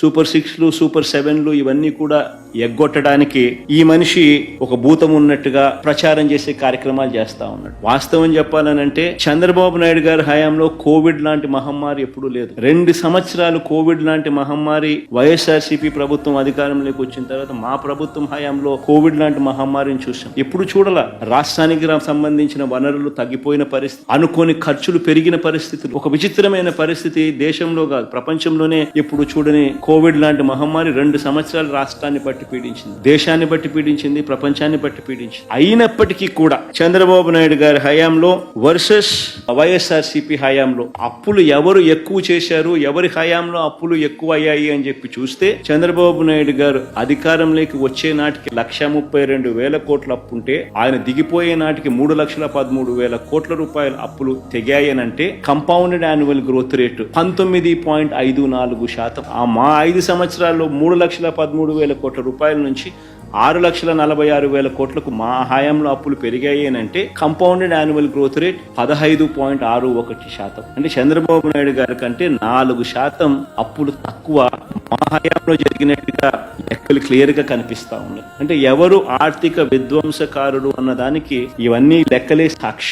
Super సిక్స్లు super సెవెన్లు ఇవన్నీ కూడా ఎగ్గొట్టడానికి ఈ మనిషి ఒక భూతం ఉన్నట్టుగా ప్రచారం చేసే కార్యక్రమాలు చేస్తా ఉన్నాడు. వాస్తవం చెప్పాలనంటే చంద్రబాబు నాయుడు గారి హయాంలో కోవిడ్ లాంటి మహమ్మారి ఎప్పుడూ లేదు. రెండు సంవత్సరాలు కోవిడ్ లాంటి మహమ్మారి వైఎస్ఆర్సీపీ ప్రభుత్వం అధికారంలోకి వచ్చిన తర్వాత మా ప్రభుత్వం హయాంలో కోవిడ్ లాంటి మహమ్మారిని చూసాం. ఎప్పుడు చూడాల? రాష్ట్రానికి సంబంధించిన వనరులు తగ్గిపోయిన పరిస్థితి అనుకోని ఖర్చులు పెరిగిన పరిస్థితులు. ఒక విచిత్రమైన పరిస్థితి దేశంలో కాదు ప్రపంచంలోనే ఎప్పుడు చూడని కోవిడ్ లాంటి మహమ్మారి రెండు సంవత్సరాలు రాష్ట్రాన్ని బట్టి పీడించింది దేశాన్ని బట్టి పీడించింది ప్రపంచాన్ని బట్టి పీడించింది. అయినప్పటికీ కూడా చంద్రబాబు నాయుడు గారి హయాంలో వర్సెస్ వైఎస్ఆర్ సిపి హయాంలో అప్పులు ఎవరు ఎక్కువ చేశారు ఎవరి హయాంలో అప్పులు ఎక్కువ అయ్యాయి అని చెప్పి చూస్తే చంద్రబాబు నాయుడు గారు అధికారంలోకి వచ్చే నాటికి లక్ష ముప్పై రెండు వేల కోట్ల అప్పు ఉంటే ఆయన దిగిపోయే నాటికి మూడు లక్షల పదమూడు వేల కోట్ల రూపాయల అప్పులు తెగాయనంటే కంపౌండెడ్ యాన్యువల్ గ్రోత్ రేటు పంతొమ్మిది పాయింట్ ఐదు నాలుగు శాతం. ఆ మా ఐదు సంవత్సరాల్లో మూడు లక్షల పదమూడు వేల కోట్ల రూపాయల నుంచి ఆరు లక్షల నలభై ఆరు వేల కోట్లకు మా హయాంలో అప్పులు పెరిగాయి అని అంటే కంపౌండెడ్ యాన్యువల్ గ్రోత్ రేట్ పదహైదు పాయింట్ ఆరు ఒకటి శాతం. అంటే చంద్రబాబు నాయుడు గారి కంటే నాలుగు శాతం అప్పులు తక్కువ మా హయాంలో జరిగినట్టుగా లెక్కలు క్లియర్గా కనిపిస్తా ఉన్నాయి. అంటే ఎవరు ఆర్థిక విధ్వంసకారుడు అన్న దానికి ఇవన్నీ లెక్కలే సాక్ష్యం.